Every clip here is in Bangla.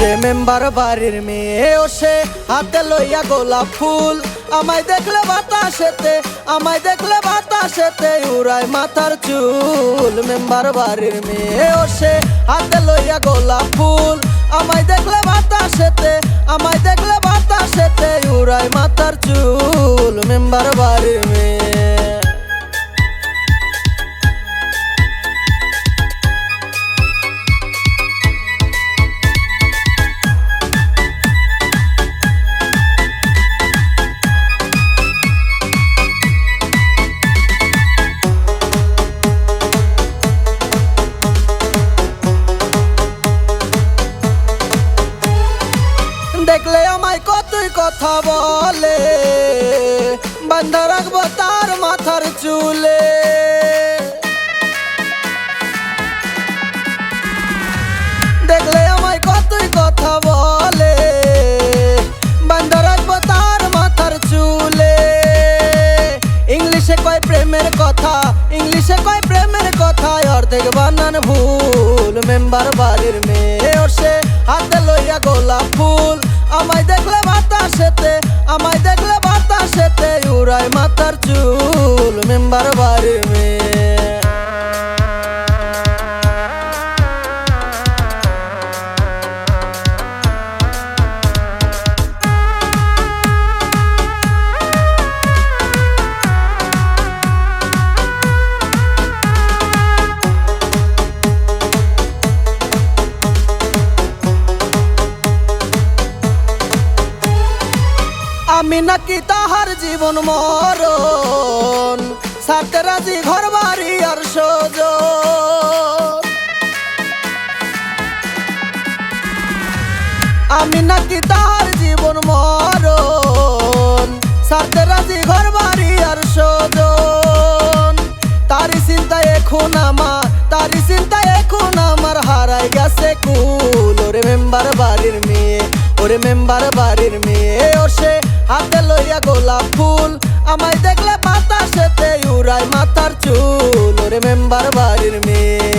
ওরে মেম্বার বাড়ির মেয়ে ওসে, হাতে লইয়া গোলাপ ফুল। আমায় দেখলে বাতাসেতে, আমায় দেখলে বাতাসেতে উড়ায় মাথার চুল। মেম্বার বাড়ির মেয়ে ওসে, হাতে লইয়া গোলাপ ফুল। আমায় দেখলে বাতাসেতে, আমায় দেখলে বাতাসেতে উড়ায় মাথার চুল। মেম্বার বাড়ির দেখলে আমায় কতই কথা বলে? বান্ধা রাখব তার মাথার চুলে। দেখলে আমায় কতই কথা বলে? বান্ধা রাখব তার মাথার চুলে। ইংলিশে কয় প্রেমের কথা, ইংলিশে কয় প্রেমের কথা অর্ধেক বানান ভুল। মেম্বার বাড়ির মেয়ে ওসে হাতে লইয়া গোলাপ ফুল। আমি নাকি তাহার জীবন মরণ? সারতে রাজি ঘর বাড়ি আর সোজ আমি নাকি তাহার জীবন মরণ? সারতে রাজি ঘর বাড়ি আর সোজন তারি চিন্তা এখন আমার, তারি চিন্তা এখন আমার হারাই গেছে কুল। ওরে মেম্বার বাড়ির মেয়ে, ওরে মেম্বার বাড়ির মেয়ে। হাতে লইয়া গোলাপ ফুল আমায় দেখলে বাতাসেতে উড়াই মাথার চুল। ওরে মেম্বার বাড়ির মেয়ে।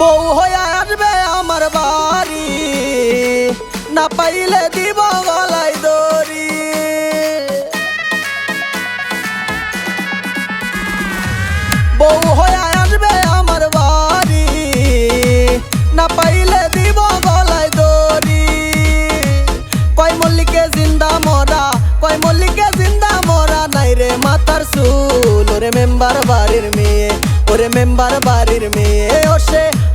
বউ হয়ে আসবে আমার বাড়ি। না পাইলে দিব গলায় দড়ি। বউ হয়ে আসবে আমার বাড়ি। না পাইলে দিব গলায় দড়ি। কয় মল্লিকে জিন্দা মরা, কয় মল্লিকে জিন্দা মরা নাই রে মাথার চুল। ওরে মেম্বার বাড়ির মেয়ে, ওরে মেম্বার বাড়ির মেয়ে।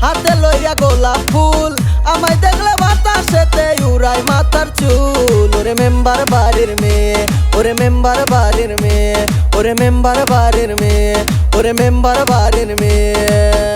হাতে লইয়া গোলাপ ফুল। আমায় দেখলে বাতাসেতে উড়াই মাথার চুল। ওরে মেম্বার বাড়ির মেয়ে, ওরে মেম্বার বাড়ির মেয়ে, ওরে মেম্বার বাড়ির মেয়ে, ওরে মেম্বার বাড়ির মেয়ে।